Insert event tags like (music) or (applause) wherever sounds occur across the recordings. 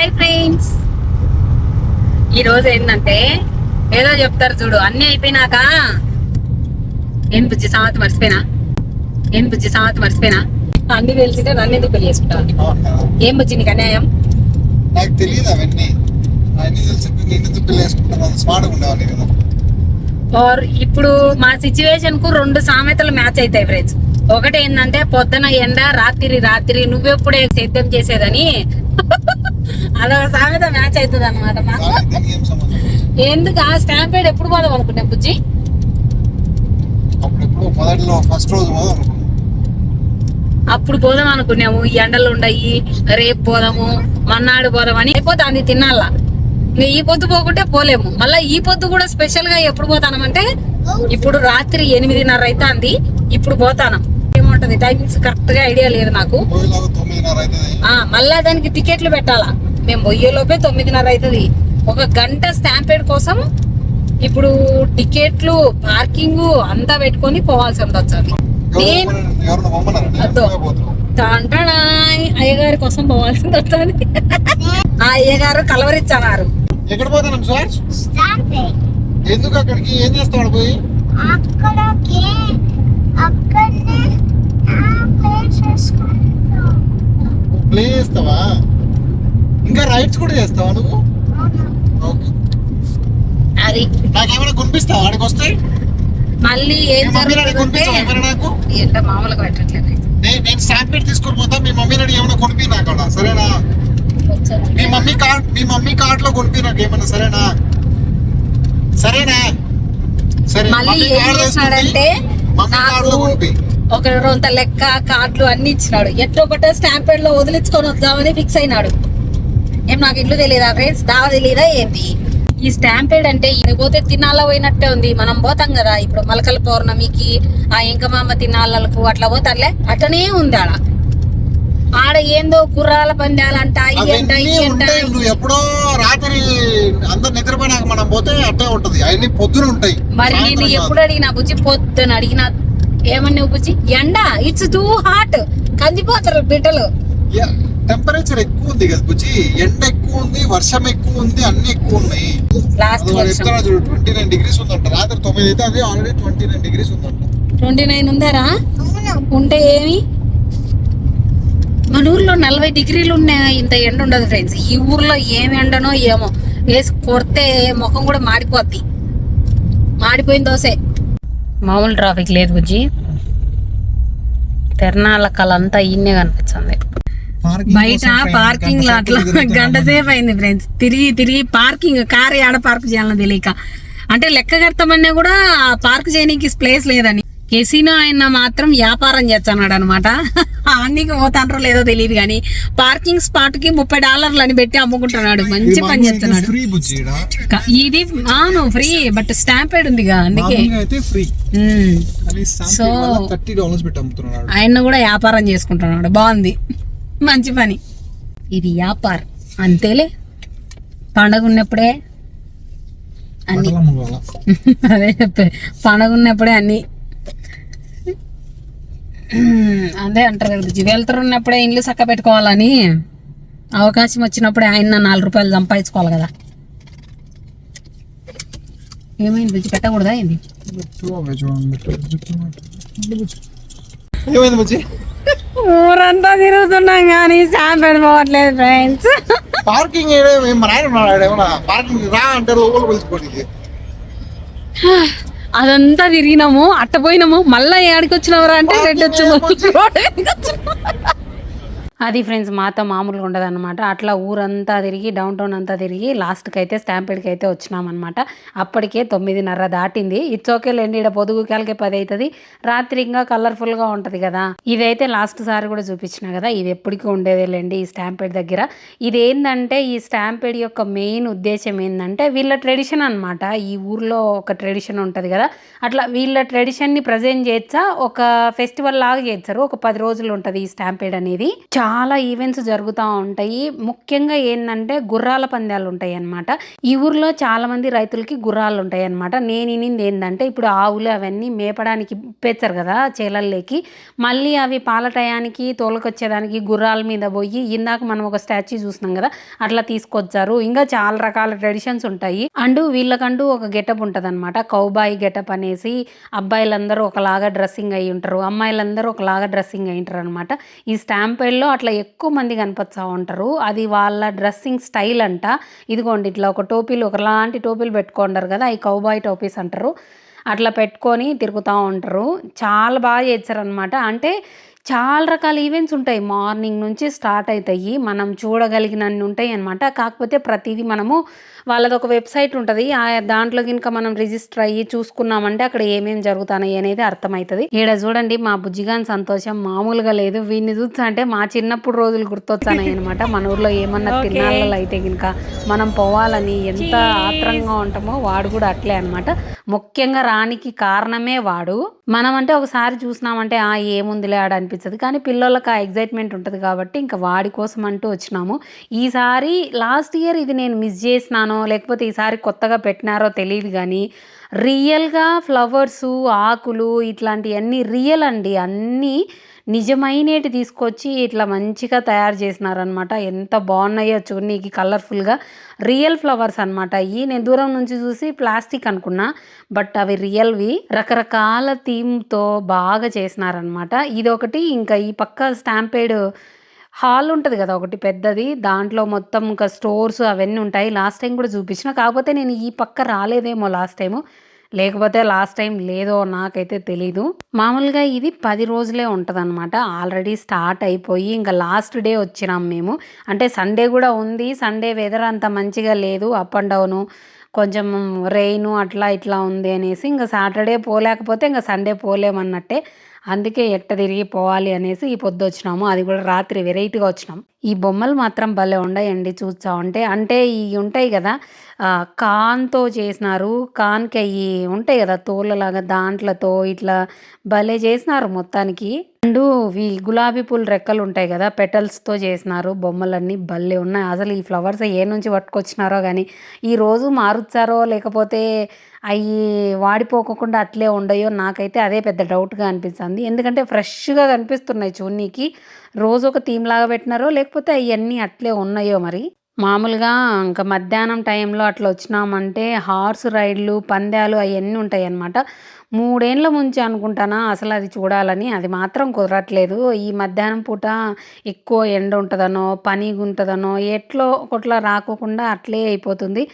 Hi friends ఈ రోజు ఏంటంటే ఏదో చెప్తారు చూడు అన్ని అయిపోయినాక ఏం బుజ్జి సావతి మర్చిపోయినా? ఏం బుజ్జి సావతి మర్చిపోయినా? అన్ని తెలిసింటే నన్ను ఎందుకు పెళ్ళి చేసుకుంటావు? ఏం బుజ్జి నీకు అన్యాయం? నాకు తెలియదు అవన్నీ. అవన్నీ తెలిసి నేను ఎందుకు పెళ్ళి వేసుకుంటాను స్మార్ట్గా ఉండేవాడిని కదా ఆర్ ఇప్పుడు మా సిచ్యువేషన్కు రెండు సామెతలు మ్యాచ్ అవుతాయి ఫ్రెండ్స్ ఒకటి ఏంటంటే పొద్దున ఎండ రాత్రి రాత్రి నువ్వెప్పుడే సిద్ధం చేసేదని. అదొక సామెత మ్యాచ్ అవుతుంది అనమాట మాకు ఎందుకు? ఆ స్టాంపేడ్ ఎప్పుడు పోదాం అనుకున్నాం బుజ్జి? అప్పుడు ఎప్పుడు మొదట్లో ఫస్ట్ రోజు పోదాం అనుకున్నాను అప్పుడు పోదాం అనుకున్నాము. ఈ ఎండలు ఉండయి. రేపు పోదాము. మన్నాడు పోదామని అయిపోతుంది తినాలా? ఈ పొద్దు పోకుంటే పోలేము. మళ్ళీ ఈ పొద్దు కూడా స్పెషల్గా ఎప్పుడు పోతానమంటే ఇప్పుడు రాత్రి ఎనిమిదిన్నర అవుతుంది ఇప్పుడు పోతాను. ఏముంటది? టైమింగ్స్ కరెక్ట్గా ఐడియా లేదు నాకు. మళ్ళా దానికి టికెట్లు పెట్టాలా? మేము పోయేలోపే తొమ్మిదిన్నర అవుతుంది ఒక గంట స్టాంపేడ్ కోసం ఇప్పుడు టికెట్లు పార్కింగ్ అంతా పెట్టుకొని పోవాల్సి నేను అద్దో. పోతున్నాం టాంటాడాయ్ అయ్యగారి కోసం పోవాల్సింది వస్తుంది ఆ అయ్యగారు కలవరిచ్చన్నారు ఎక్కడ పోతున్నాం సార్? ఎందుకు అక్కడికి? ఏం చేస్తాడు పోయి? అక్కడికి అక్కడనే ప్లే చేసుకుంటాం. ప్లే చేస్తావా? ఇంకా రైడ్స్ కూడా చేస్తావా నువ్వు? ఓకే అది. నాకేమైనా కొనిపిస్తావా? ఆడికి వస్తే మళ్ళీ ఏం జరుగుతుందంటే ఏంటో మామూలుగా పెట్టట్లేదు నేను స్టాంపేట్ తీసుకొని పోతా మీ మమ్మీ డాడీ ఏమైనా కొనిపి నాకు అక్కడ సరేనా? మీ మమ్మీ కార్డ్ మీ మమ్మీ కార్డ్లో కొనిపి నాకు ఏమైనా సరేనా? సరేనా? సరే మళ్ళీ ఏం లో నాకు ఒక రొంత లెక్క కార్డులు అన్ని ఇచ్చినాడు. ఎట్లా ఒకటే స్టాంపేడ్లో వదిలించుకొని వద్దామని ఫిక్స్ అయినాడు. నాకు ఇల్లు తెలియదా ఫ్రెండ్స్ దావ తెలియదా ఏంటి? ఈ స్టాంపేడ్ అంటే ఇది పోతే తినాల పోయినట్టే ఉంది. మనం పోతాం కదా. ఇప్పుడు మలకల పౌర్ణమికి ఆ ఇంకమామ తినాలకు అట్లా పోతారులే. అట్లనే ఉంది ఆడ. ఆడ ఏందో కుర్రాల పందాలంట ఇయంట అవన్నీ ఇయంట ఉంటాయి. నువ్వు ఎప్పుడో రాత్రి అందరు నిద్రపోయినాక మనం పోతే అట్టే ఉంటది. అవన్నీ పొద్దున ఉంటాయి. మరి నేను. ఎప్పుడు అడిగినా బుజ్జి పొద్దున అడిగినా ఏమన్నావు బుజ్జి? ఎండ. ఇట్స్ టూ హాట్ కందిపోతారు బిడ్డలు. టెంపరేచర్ ఎక్కువ ఉంది కదా బుజ్జి. ఎండ ఎక్కువ ఉంది వర్షం ఎక్కువ ఉంది అన్ని ఎక్కువ ఉన్నాయి. చూడు ట్వంటీ నైన్ డిగ్రీస్ ఉందంట. రాత్రి తొమ్మిది అయితే అది ఆల్రెడీ ట్వంటీ నైన్ డిగ్రీస్ ఉందంట. ట్వంటీ నైన్ ఉందారా? ఉంటే ఏమి? మన ఊర్లో నలభై డిగ్రీలు ఉన్నాయి. ఇంత ఎండ ఉండదు ఫ్రెండ్స్ ఈ ఊర్లో ఏమి ఎండనో ఏమో. వేసి కొడితే ముఖం కూడా మాడిపోద్ది. మాడిపోయిన దోసే. మామూలు ట్రాఫిక్ లేదు బుజ్జి. తిరణాల కళ అంతా ఇన్నే కనిపిస్తుంది. బయట పార్కింగ్లో అట్లా గంట సేపు అయింది ఫ్రెండ్స్. తిరిగి తిరిగి పార్కింగ్ కార్ ఆడ పార్క్ చేయాలని తెలియక. అంటే లెక్క కడతామన్నా కూడా పార్క్ చేయడానికి ప్లేస్ లేదని. కెసినో ఆయన మాత్రం వ్యాపారం చేస్తున్నాడు అనమాట అన్నికి పోతాంటారో లేదో తెలియదు కానీ పార్కింగ్ స్పాట్కి ముప్పై డాలర్లు అని పెట్టి అమ్ముకుంటున్నాడు. మంచి పని చేస్తున్నాడు. ఇది అవును ఫ్రీ బట్ స్టాంపేడ్ ఉందిగా అందుకే. అమ్ముతున్నాడు. ఆయన కూడా వ్యాపారం చేసుకుంటున్నాడు. బాగుంది. మంచి పని. ఇది వ్యాపారం. అంతేలే. పండగ ఉన్నప్పుడే అన్ని (laughs) అదే చెప్పే. పండగ ఉన్నప్పుడే అన్ని (clears throat) అదే అంటారు కదా వెళ్తారు ఉన్నప్పుడే ఇల్లు చక్క పెట్టుకోవాలని అవకాశం వచ్చినప్పుడే ఆయన నాలుగు రూపాయలు సంపాదించుకోవాలి కదా. ఏమైంది బుజ్జి? పెట్టకూడదా ఏంది? ఏమైంది బుజ్జి ఊరంతా తిరుగుతున్నాం కానీ స్టాంప్ పెడిపోవట్లేదు ఫ్రెండ్స్ పార్కింగ్ ఏమన్నా పార్కింగ్ రా అంటారు లోపల పిలుచుకోండి (sighs) అదంతా తిరిగినాము అట్టపోయినాము మళ్ళా ఏడికి వచ్చినవరా అంటే రెడ్ వచ్చి అది ఫ్రెండ్స్ మాతో మామూలుగా ఉండదు అనమాట అట్లా ఊరంతా తిరిగి డౌన్ టౌన్ అంతా తిరిగి లాస్ట్కి అయితే స్టాంపేడ్కి అయితే వచ్చినామన్నమాట. అప్పటికే తొమ్మిదిన్నర దాటింది. ఇట్స్ ఓకే లేండి ఇక్కడ పొదుగు కాలకే పది అవుతుంది రాత్రి ఇంకా కలర్ఫుల్గా ఉంటుంది కదా. ఇదైతే లాస్ట్ సారి కూడా చూపించిన కదా. ఇది ఎప్పటికీ ఉండేదే లేండి ఈ స్టాంపేడ్ దగ్గర. ఇదేంటంటే ఈ స్టాంపేడ్ యొక్క మెయిన్ ఉద్దేశం ఏంటంటే వీళ్ళ ట్రెడిషన్ అనమాట ఈ ఊర్లో ఒక ట్రెడిషన్ ఉంటుంది కదా. అట్లా వీళ్ళ ట్రెడిషన్ని ప్రజెంట్ చేయొచ్చా ఒక ఫెస్టివల్ లాగా చేస్తారు. ఒక పది రోజులు ఉంటుంది ఈ స్టాంపేడ్ అనేది. చాలా చాలా ఈవెంట్స్ జరుగుతూ ఉంటాయి. ముఖ్యంగా ఏంటంటే గుర్రాల పందాలు ఉంటాయి అన్నమాట ఈ ఊర్లో చాలా మంది రైతులకి గుర్రాలు ఉంటాయి అన్నమాట నేను వినింది ఏంటంటే ఇప్పుడు ఆవులు అవన్నీ మేపడానికి పెంచారు కదా చేలల్లోకి. మళ్ళీ అవి పాల టయానికి తోలుకొచ్చేదానికి గుర్రాల మీద పోయి ఇందాక మనం ఒక స్టాచ్యూ చూసినాం కదా అట్లా తీసుకొచ్చారు. ఇంకా చాలా రకాల ట్రెడిషన్స్ ఉంటాయి. అండ్ వీళ్ళకంటూ ఒక గెటప్ ఉంటుంది అనమాట కౌబాయి గెటప్ అనేసి అబ్బాయిలందరూ ఒకలాగా డ్రెస్సింగ్ అయి ఉంటారు అమ్మాయిలందరూ ఒకలాగా డ్రెస్సింగ్ అయి ఉంటారు అనమాట ఈ స్టాంపేడ్లో అట్లా ఎక్కువ మంది కనిపించా ఉంటారు. అది వాళ్ళ డ్రెస్సింగ్ స్టైల్ అంట. ఇదిగోండి ఇట్లా ఒక టోపీలు ఒకలాంటి టోపీలు పెట్టుకుంటారు కదా ఈ కౌబాయ్ టోపీస్ అంటారు. అట్లా పెట్టుకొని తిరుగుతూ ఉంటారు. చాలా బాగా చేస్తారనమాట అంటే చాలా రకాల ఈవెంట్స్ ఉంటాయి. మార్నింగ్ నుంచి స్టార్ట్ అవుతాయి. మనం చూడగలిగినన్ని ఉంటాయి అనమాట కాకపోతే ప్రతిదీ మనము వాళ్ళది ఒక వెబ్సైట్ ఉంటుంది. ఆ దాంట్లో కనుక మనం రిజిస్టర్ అయ్యి చూసుకున్నామంటే అక్కడ ఏమేమి జరుగుతున్నాయి అనేది అర్థమవుతుంది ఈడ చూడండి మా బుజ్జిగాని సంతోషం మామూలుగా లేదు. వీడిని చూస్తా అంటే మా చిన్నప్పుడు రోజులు గుర్తొచ్చాయి అనమాట మన ఊర్లో ఏమన్నా తిన్నాళ్ళు అయితే కనుక మనం పోవాలని ఎంత ఆత్రంగా ఉంటామో వాడు కూడా అట్లే అనమాట ముఖ్యంగా రానికి కారణమే వాడు. మనం అంటే ఒకసారి చూసినామంటే ఆ ఏముందిలే ఆడ అనిపిస్తుంది. కానీ పిల్లలకు ఆ ఎగ్జైట్మెంట్ ఉంటుంది కాబట్టి ఇంకా వాడి కోసం అంటూ వచ్చినాము. ఈసారి లాస్ట్ ఇయర్ ఇది నేను మిస్ చేసినానో లేకపోతే ఈసారి కొత్తగా పెట్టినారో తెలియదు కానీ రియల్గా ఫ్లవర్స్ ఆకులు ఇట్లాంటివన్నీ రియల్ అండి. అన్నీ నిజమైనటి తీసుకొచ్చి ఇట్లా మంచిగా తయారు చేసినారనమాట ఎంత బాగున్నాయో చూడనీకి కలర్ఫుల్గా. రియల్ ఫ్లవర్స్ అనమాట ఇవి నేను దూరం నుంచి చూసి ప్లాస్టిక్ అనుకున్నా బట్ అవి రియల్వి. రకరకాల థీమ్తో బాగా చేసినారనమాట ఇది ఒకటి ఇంకా ఈ పక్క స్టాంపేడ్ హాల్ ఉంటుంది కదా ఒకటి పెద్దది. దాంట్లో మొత్తం ఇంకా స్టోర్స్ అవన్నీ ఉంటాయి. లాస్ట్ టైం కూడా చూపించిన. కాకపోతే నేను ఈ పక్క రాలేదేమో లాస్ట్ టైము. లేకపోతే లాస్ట్ టైం లేదో నాకైతే తెలీదు. మామూలుగా ఇది పది రోజులే ఉంటుంది ఆల్రెడీ స్టార్ట్ అయిపోయి ఇంకా లాస్ట్ డే వచ్చినాం మేము. అంటే సండే కూడా ఉంది. సండే వెదర్ అంత మంచిగా లేదు. Up and down. కొంచెం రెయిన్ అట్లా ఇట్లా ఉంది అనేసి ఇంకా సాటర్డే పోలేకపోతే ఇంకా సండే పోలేమన్నట్టే. అందుకే ఎట్ట తిరిగి పోవాలి అనేసి ఈ పొద్దు వచ్చినాము. అది కూడా రాత్రి వెరైటీగా వచ్చినాం. ఈ బొమ్మలు మాత్రం భలే ఉండయండి చూస్తా ఉంటే. అంటే ఇవి ఉంటాయి కదా కాన్తో చేసినారు కాన్కి అవి ఉంటాయి కదా తోళ్ళలాగా దాంట్లతో ఇట్లా భలే చేసినారు మొత్తానికి. అండ్ ఈ గులాబీ పూల రెక్కలు ఉంటాయి కదా పెటల్స్తో చేసినారు బొమ్మలన్నీ భలే ఉన్నాయి. అసలు ఈ ఫ్లవర్స్ ఏ నుంచి పట్టుకొచ్చినారో కానీ ఈ రోజు మారుచ్చారో లేకపోతే అవి వాడిపోకుండా అట్లే ఉండయో నాకైతే అదే పెద్ద డౌట్గా అనిపిస్తుంది. ఎందుకంటే ఫ్రెష్గా కనిపిస్తున్నాయి చూన్నీకి రోజు ఒక థీమ్ లాగా పెట్టినారో లేకపోతే అవన్నీ అట్లే ఉన్నాయో మరి? మామూలుగా ఇంకా మధ్యాహ్నం టైంలో అట్లా వచ్చినామంటే హార్స్ రైడ్లు పందాలు అవన్నీ ఉంటాయి అన్నమాట మూడేండ్ల ముంచి అనుకుంటానా అసలు అది చూడాలని. అది మాత్రం కుదరట్లేదు. ఈ మధ్యాహ్నం పూట ఎక్కువ ఎండ ఉంటుందనో పని ఉంటుందనో ఎట్లో ఒకట్లా రాకోకుండా అట్లే అయిపోతుంది.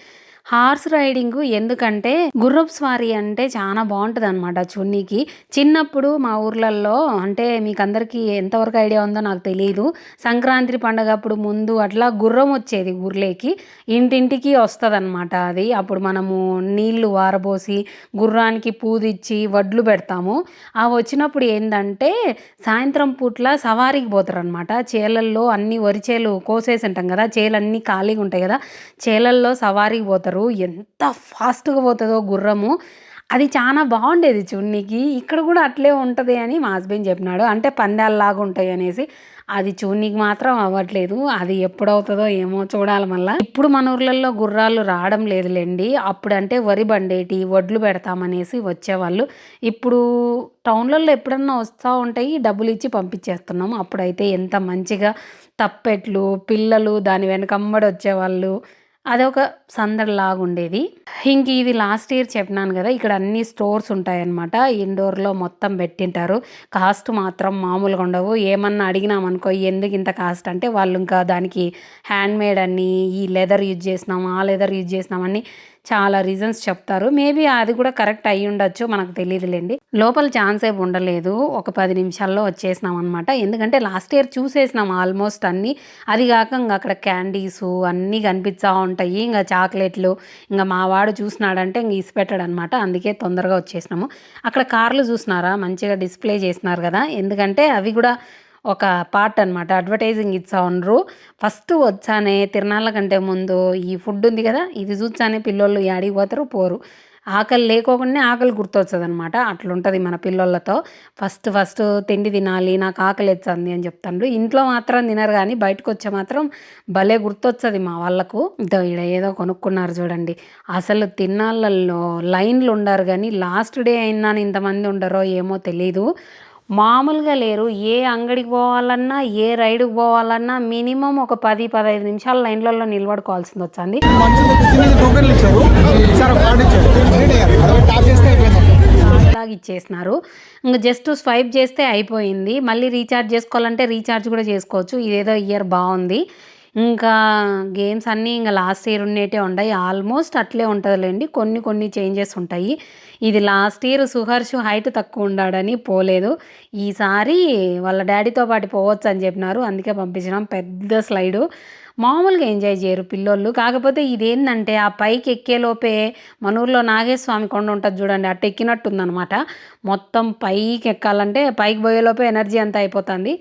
హార్స్ రైడింగ్ ఎందుకంటే గుర్రపు స్వారీ అంటే చాలా బాగుంటుంది అనమాట చున్నీకి. చిన్నప్పుడు మా ఊర్లలో అంటే మీకు అందరికీ ఎంతవరకు ఐడియా ఉందో నాకు తెలియదు సంక్రాంతి పండగ అప్పుడు ముందు అట్లా గుర్రం వచ్చేది ఊర్లోకి. ఇంటింటికి వస్తుంది అనమాట అది. అప్పుడు మనము నీళ్ళు వారబోసి గుర్రానికి పూదిచ్చి వడ్లు పెడతాము. ఆ వచ్చినప్పుడు ఏంటంటే సాయంత్రం పూట్ల సవారీకి పోతారు అనమాట చేలల్లో అన్ని వరి చేలు కోసేసి ఉంటాం కదా చేలన్నీ ఖాళీగా ఉంటాయి కదా చేలల్లో సవారీకి పోతారు. ఎంత ఫాస్ట్గా పోతుందో గుర్రము. అది చాలా బాగుండేది చూడనీకి. ఇక్కడ కూడా అట్లే ఉంటుంది అని మా హస్బెండ్ చెప్పినాడు. అంటే పందాల్లాగా ఉంటాయి అనేసి. అది చూడనీకి మాత్రం అవ్వట్లేదు. అది ఎప్పుడవుతుందో ఏమో చూడాలి మళ్ళీ. ఇప్పుడు మన ఊర్లలో గుర్రాలు రావడం లేదులేండి. అప్పుడంటే వరి బండేటి వడ్లు పెడతామనేసి వచ్చేవాళ్ళు. ఇప్పుడు టౌన్లలో ఎప్పుడన్నా వస్తూ ఉంటాయి. డబ్బులు ఇచ్చి పంపించేస్తున్నాం. అప్పుడైతే ఎంత మంచిగా తప్పెట్లు పిల్లలు దాని వెనకమ్మడి వచ్చేవాళ్ళు. అదొక సందడిలాగా ఉండేది ఇంక ఇది లాస్ట్ ఇయర్ చెప్పినాను కదా ఇక్కడ అన్ని స్టోర్స్ ఉంటాయన్నమాట. ఇండోర్లో మొత్తం పెట్టింటారు. కాస్ట్ మాత్రం మామూలుగా ఉండవు ఏమన్నా అడిగినామనుకో ఎందుకు ఇంత కాస్ట్? అంటే వాళ్ళు ఇంకా దానికి హ్యాండ్మేడ్ అని ఈ లెదర్ యూజ్ చేసినాం ఆ లెదర్ యూజ్ చేసినామని చాలా రీజన్స్ చెప్తారు. మేబీ అది కూడా కరెక్ట్ అయి ఉండొచ్చు మనకు తెలియదులేండి లోపల ఛాన్స్ ఏమి ఉండలేదు. ఒక పది నిమిషాల్లో వచ్చేసినాం అనమాట ఎందుకంటే లాస్ట్ ఇయర్ చూసేసినాం ఆల్మోస్ట్ అన్నీ. అది కాక ఇంకా అక్కడ క్యాండీస్ అన్నీ కనిపిస్తూ ఉంటాయి. ఇంకా చాక్లెట్లు ఇంకా మా వాడు చూసినాడంటే ఇంక ఇసిపెట్టాడు అనమాట అందుకే తొందరగా వచ్చేసినాము. అక్కడ కార్లు చూసినారా? మంచిగా డిస్ప్లే చేసినారు కదా. ఎందుకంటే అవి కూడా ఒక పార్ట్ అనమాట అడ్వర్టైజింగ్ ఇచ్చా ఉండరు. ఫస్ట్ వచ్చానే తిరణాల కంటే ముందు ఈ ఫుడ్ ఉంది కదా ఇది చూచానే పిల్లోళ్ళు యాడికి పోతారు పోరు. ఆకలి లేకోకుండా ఆకలి గుర్తొచ్చదనమాట అనమాట అట్లుంటుంది మన పిల్లలతో ఫస్ట్ ఫస్ట్ తిండి తినాలి నాకు ఆకలి ఎత్తుంది అని చెప్తాను ఇంట్లో మాత్రం తినరు కానీ బయటకు వచ్చే మాత్రం భలే గుర్తొచ్చది మా వాళ్ళకు. ఇక్కడ ఈడ ఏదో కొనుక్కున్నారు చూడండి. అసలు తిన్నాళ్ళల్లో లైన్లు ఉండరు కానీ లాస్ట్ డే అయినా ఇంతమంది ఉండరో ఏమో తెలీదు. మామూలుగా లేరు. ఏ అంగడికి పోవాలన్నా ఏ రైడ్కి పోవాలన్నా మినిమం ఒక పది పదహైదు నిమిషాలు లైన్లలో నిలబడుకోవాల్సింది వచ్చింది మనుషులు ఇచ్చేసినారు. ఇంకా జస్ట్ స్వైప్ చేస్తే అయిపోయింది. మళ్ళీ రీఛార్జ్ చేసుకోవాలంటే రీఛార్జ్ కూడా చేసుకోవచ్చు. ఇదేదో ఇయర్ బాగుంది. ఇంకా గేమ్స్ అన్నీ ఇంకా లాస్ట్ ఇయర్ ఉండేటే ఉన్నాయి ఆల్మోస్ట్ అట్లే ఉంటుందిలేండి. కొన్ని కొన్ని చేంజెస్ ఉంటాయి. ఇది లాస్ట్ ఇయర్ సుహర్ష్ హైట్ తక్కువ ఉండాడని పోలేదు. ఈసారి వాళ్ళ డాడీతో పాటు పోవచ్చు అని చెప్పినారు. అందుకే పంపించినాం. పెద్ద స్లైడు మామూలుగా ఎంజాయ్ చేయరు పిల్లోళ్ళు. కాకపోతే ఇదేంటంటే ఆ పైకి ఎక్కేలోపే మన ఊర్లో నాగేశ్వామి కొండ ఉంటుంది చూడండి. అట్ట ఎక్కినట్టుందనమాట మొత్తం పైకి ఎక్కాలంటే పైకి పోయేలోపే ఎనర్జీ అంతా అయిపోతుంది.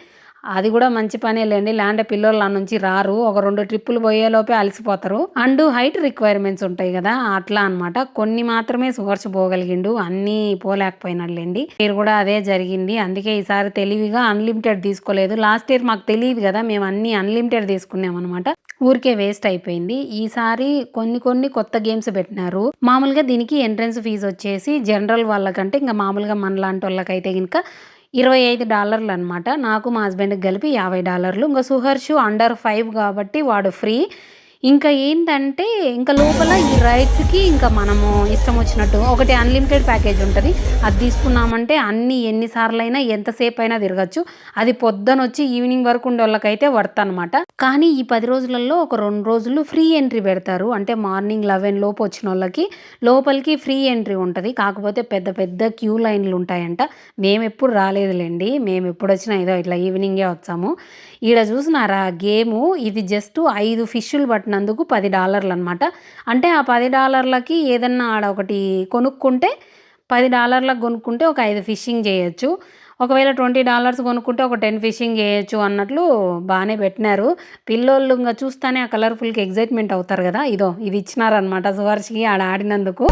అది కూడా మంచి పనే లేండి. లేదంటే పిల్లలు ఆ నుంచి రారు. ఒక రెండు ట్రిప్పులు పోయేలోపే అలసిపోతారు. అండ్ హైట్ రిక్వైర్మెంట్స్ ఉంటాయి కదా అట్లా అనమాట కొన్ని మాత్రమే సుగర్స్ పోగలిగిండు. అన్నీ పోలేకపోయినాడులేండి మీరు కూడా అదే జరిగింది. అందుకే ఈసారి తెలివిగా అన్లిమిటెడ్ తీసుకోలేదు. లాస్ట్ ఇయర్ మాకు తెలియదు కదా మేము అన్ని అన్లిమిటెడ్ తీసుకున్నాం అనమాట ఊరికే వేస్ట్ అయిపోయింది. ఈసారి కొన్ని కొన్ని కొత్త గేమ్స్ పెట్టినారు. మామూలుగా దీనికి ఎంట్రన్స్ ఫీజు వచ్చేసి జనరల్ వాళ్ళకంటే ఇంకా మామూలుగా మనలాంటి వాళ్ళకైతే కనుక ఇరవై ఐదు డాలర్లు అనమాట నాకు మా హస్బెండ్కి కలిపి యాభై డాలర్లు. ఇంకా సుహర్షు అండర్ ఫైవ్ కాబట్టి వాడు ఫ్రీ. ఇంకా ఏంటంటే ఇంకా లోపల ఈ రైడ్స్కి ఇంకా మనము ఇష్టం వచ్చినట్టు ఒకటి అన్లిమిటెడ్ ప్యాకేజ్ ఉంటుంది. అది తీసుకున్నామంటే అన్ని ఎన్నిసార్లు అయినా ఎంతసేపు అయినా తిరగచ్చు. అది పొద్దున వచ్చి ఈవినింగ్ వరకు ఉండే వాళ్ళకైతే వర్త్ అనమాట కానీ ఈ పది రోజులలో ఒక రెండు రోజులు ఫ్రీ ఎంట్రీ పెడతారు. అంటే మార్నింగ్ లెవెన్ లోపు వచ్చిన వాళ్ళకి లోపలికి ఫ్రీ ఎంట్రీ ఉంటుంది. కాకపోతే పెద్ద పెద్ద క్యూ లైన్లు ఉంటాయంట. మేము ఎప్పుడు రాలేదులేండి. మేము ఎప్పుడు వచ్చినా ఏదో ఇట్లా ఈవినింగే వచ్చాము. ఈడ చూసినారా? గేము ఇది జస్ట్ ఐదు ఫిష్లు పట్టినందుకు పది డాలర్లు అనమాట అంటే ఆ పది డాలర్లకి ఏదన్నా ఆడ ఒకటి కొనుక్కుంటే పది డాలర్లకు కొనుక్కుంటే ఒక ఐదు ఫిషింగ్ చేయొచ్చు. ఒకవేళ ట్వంటీ డాలర్స్ కొనుక్కుంటే ఒక టెన్ ఫిషింగ్ చేయొచ్చు అన్నట్లు బాగానే పెట్టినారు. పిల్లోళ్ళు ఇంకా చూస్తానే ఆ కలర్ఫుల్కి ఎగ్జైట్మెంట్ అవుతారు కదా. ఇదో ఇది ఇచ్చినారనమాట సువర్షికి ఆడ ఆడినందుకు.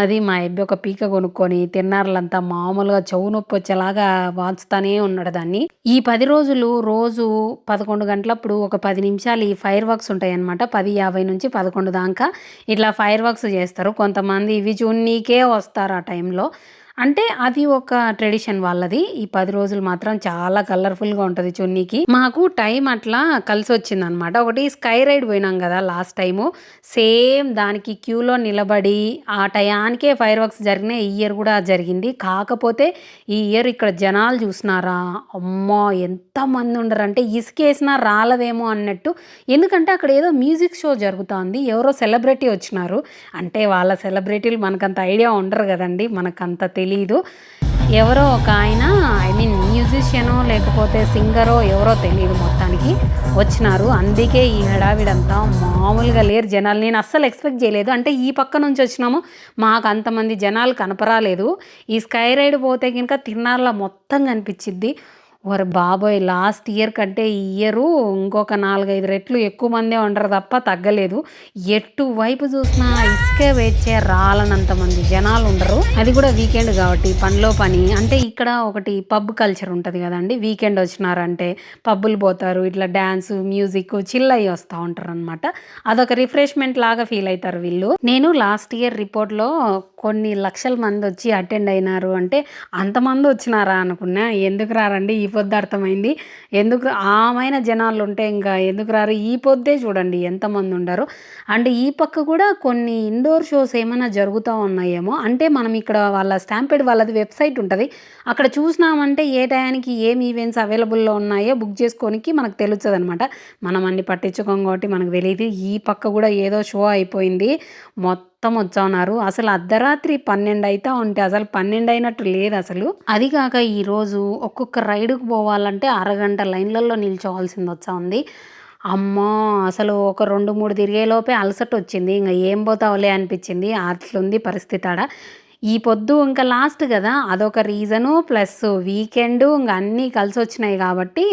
అది మా అబ్బాయి ఒక పీక కొనుక్కొని తిన్నారులంతా మామూలుగా చెవు నొప్పి వచ్చేలాగా వాంచుతానే ఉన్నాడు దాన్ని. ఈ పది రోజులు రోజు పదకొండు గంటలప్పుడు ఒక పది నిమిషాలు ఈ ఫైర్ వర్క్స్ ఉంటాయన్నమాట. పది యాభై నుంచి పదకొండు దాకా ఇట్లా ఫైర్ వర్క్స్ చేస్తారు. కొంతమంది ఇవి చూన్నీకే వస్తారు ఆ టైంలో. అంటే అది ఒక ట్రెడిషన్ వాళ్ళది. ఈ పది రోజులు మాత్రం చాలా కలర్ఫుల్గా ఉంటుంది చున్నీకి. మాకు టైం అట్లా కలిసి వచ్చింది అనమాట ఒకటి స్కై రైడ్ పోయినాం కదా లాస్ట్ టైము. సేమ్ దానికి క్యూలో నిలబడి ఆ టయానికే ఫైర్ వర్క్స్ జరిగినాయి ఈ ఇయర్ కూడా జరిగింది. కాకపోతే ఈ ఇయర్ ఇక్కడ జనాలు చూసినారా? అమ్మో! ఎంతమంది ఉండరంటే ఇసుకేసినా రాలదేమో అన్నట్టు. ఎందుకంటే అక్కడ ఏదో మ్యూజిక్ షో జరుగుతోంది. ఎవరో సెలబ్రిటీ వచ్చినారు. అంటే వాళ్ళ సెలబ్రిటీలు మనకంత ఐడియా ఉండరు కదండి. మనకంత తెలీదు. ఎవరో ఒక ఆయన ఐ మీన్ మ్యూజిషియనో లేకపోతే సింగరో ఎవరో తెలియదు మొత్తానికి వచ్చినారు. అందుకే ఈ హడావిడంతా మామూలుగా లేరు జనాలు. నేను అస్సలు ఎక్స్పెక్ట్ చేయలేదు. అంటే ఈ పక్క నుంచి వచ్చినాము మాకు అంతమంది జనాలు కనపరాలేదు. ఈ స్కై రైడ్ పోతే కనుక తిన్నాళ్ళ మొత్తం కనిపించిద్ది. వారి బాబోయ్ లాస్ట్ ఇయర్ కంటే ఈ ఇయరు ఇంకొక నాలుగైదు రెట్లు ఎక్కువ మందే ఉండరు తప్ప తగ్గలేదు. ఎటు వైపు చూసినా ఇసుకే వేచే రాలనంత మంది జనాలు ఉండరు. అది కూడా వీకెండ్ కాబట్టి పనిలో పని. అంటే ఇక్కడ ఒకటి పబ్ కల్చర్ ఉంటుంది కదండి వీకెండ్ వచ్చినారంటే పబ్బులు పోతారు ఇట్లా డ్యాన్స్ మ్యూజిక్ చిల్ అయ్యి వస్తూ ఉంటారు అనమాట అదొక రిఫ్రెష్మెంట్ లాగా ఫీల్ అవుతారు వీళ్ళు. నేను లాస్ట్ ఇయర్ రిపోర్ట్లో కొన్ని లక్షల మంది వచ్చి అటెండ్ అయినారు అంటే అంతమంది వచ్చినారా అనుకున్నా ఎందుకు రారండి? ఈ పొద్దు అర్థమైంది. ఎందుకు ఆమైన జనాలు ఉంటే ఇంకా ఎందుకు రారు? ఈ పొద్దే చూడండి ఎంతమంది ఉండరు. అండ్ ఈ పక్క కూడా కొన్ని ఇండోర్ షోస్ ఏమైనా జరుగుతూ ఉన్నాయేమో. అంటే మనం ఇక్కడ వాళ్ళ స్టాంపెడ్ వాళ్ళది వెబ్సైట్ ఉంటుంది. అక్కడ చూసినామంటే ఏ టయానికి ఏం ఈవెంట్స్ అవైలబుల్లో ఉన్నాయో బుక్ చేసుకోనికి మనకు తెలుస్తుంది అనమాట మనం అన్ని పట్టించుకోం కాబట్టి మనకు తెలియదు ఈ పక్క కూడా ఏదో షో అయిపోయింది. మొత్తం మొత్తం ఉన్నారు అసలు అర్ధరాత్రి పన్నెండు అయితే ఉంటే అసలు పన్నెండు అయినట్టు లేదు అసలు. అది కాక ఈరోజు ఒక్కొక్క రైడుకు పోవాలంటే అరగంట లైన్లలో నిల్చోవాల్సింది వచ్చా ఉంది అమ్మో! అసలు ఒక రెండు మూడు తిరిగేలోపే అలసట వచ్చింది ఇంకా ఏం పోతావులే అనిపించింది అట్లుంది పరిస్థితి ఆడ ఈ పొద్దు ఇంకా లాస్ట్ కదా అదొక రీజను ప్లస్ వీకెండ్ ఇంకా అన్నీ కలిసి వచ్చినాయి కాబట్టి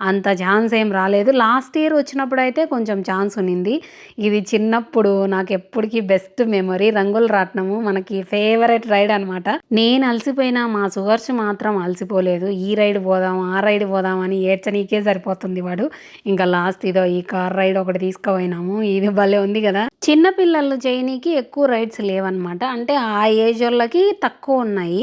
అంత ఛాన్స్ ఏం రాలేదు. లాస్ట్ ఇయర్ వచ్చినప్పుడు అయితే కొంచెం ఛాన్స్ ఉన్నింది. ఇది చిన్నప్పుడు నాకు ఎప్పటికీ బెస్ట్ మెమరీ రంగుల రాట్నము మనకి ఫేవరెట్ రైడ్ అనమాట నేను అలసిపోయినా మా సువర్ష్ మాత్రం అలసిపోలేదు. ఈ రైడ్ పోదాం ఆ రైడ్ పోదాం అని ఏడ్చనీకే సరిపోతుంది వాడు. ఇంకా లాస్ట్ ఇదో ఈ కార్ రైడ్ ఒకటి తీసుకుపోయినాము. ఇది భలే ఉంది కదా. చిన్నపిల్లలు చేయనీకి ఎక్కువ రైడ్స్ లేవన్నమాట. అంటే ఆ ఏజ్ వాళ్ళకి తక్కువ ఉన్నాయి.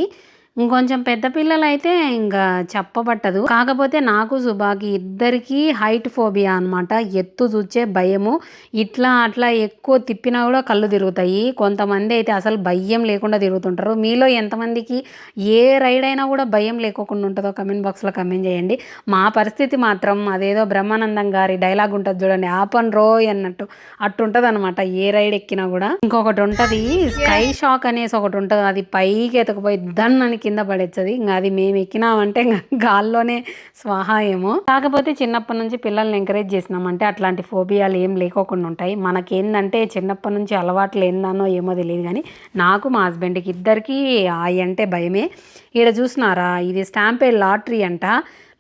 ఇంకొంచెం పెద్ద పిల్లలు అయితే ఇంకా చెప్పబట్టదు. కాకపోతే నాకు సుబాకి ఇద్దరికి హైట్ ఫోబియా అనమాట ఎత్తు చూచే భయము. ఇట్లా అట్లా ఎక్కువ తిప్పినా కూడా కళ్ళు తిరుగుతాయి. కొంతమంది అయితే అసలు భయం లేకుండా తిరుగుతుంటారు. మీలో ఎంతమందికి ఏ రైడ్ అయినా కూడా భయం లేకోకుండా ఉంటుందో కమెంట్ బాక్స్లో కమెంట్ చేయండి. మా పరిస్థితి మాత్రం అదేదో బ్రహ్మానందం గారి డైలాగ్ ఉంటుంది చూడండి. ఆపన్ రో అన్నట్టు. అట్టుంటది అనమాట ఏ రైడ్ ఎక్కినా కూడా. ఇంకొకటి ఉంటుంది స్కై షాక్ అనేసి ఒకటి ఉంటుంది. అది పైకి ఎతకపోయి దన్ అని కింద పడేస్తుంది ఇంకా అది మేము ఎక్కినామంటే ఇంకా గాల్లోనే స్వాహాయము కాకపోతే చిన్నప్పటి నుంచి పిల్లల్ని ఎంకరేజ్ చేసినామంటే అట్లాంటి ఫోబియాలు ఏం లేకోకుండా ఉంటాయి. మనకేందంటే చిన్నప్పటి నుంచి అలవాట్లు ఏందనో ఏమో తెలియదు కానీ నాకు మా హస్బెండ్కి ఇద్దరికి ఆ అంటే భయమే. ఈడ చూసినారా? ఇది స్టాంపే లాటరీ అంట.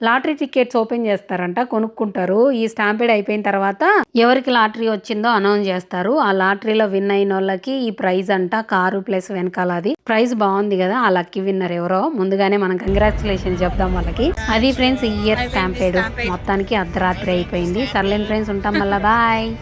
లాటరీ టికెట్స్ ఓపెన్ చేస్తారంట కొనుక్కుంటారు. ఈ స్టాంపేడ్ అయిపోయిన తర్వాత ఎవరికి లాటరీ వచ్చిందో అనౌన్స్ చేస్తారు. ఆ లాటరీలో విన్ అయిన వాళ్ళకి ఈ ప్రైజ్ అంట కారు ప్లస్ వెనకాల అది. ప్రైజ్ బాగుంది కదా ఆ లక్కీ విన్నర్ ఎవరో. ముందుగానే మనం కంగ్రాచులేషన్ చెప్దాం వాళ్ళకి. అది ఫ్రెండ్స్ ఈ ఇయర్ స్టాంపేడ్. మొత్తానికి అర్ధరాత్రి అయిపోయింది. సర్లేని ఫ్రెండ్స్ ఉంటాం మళ్ళీ. బాయ్.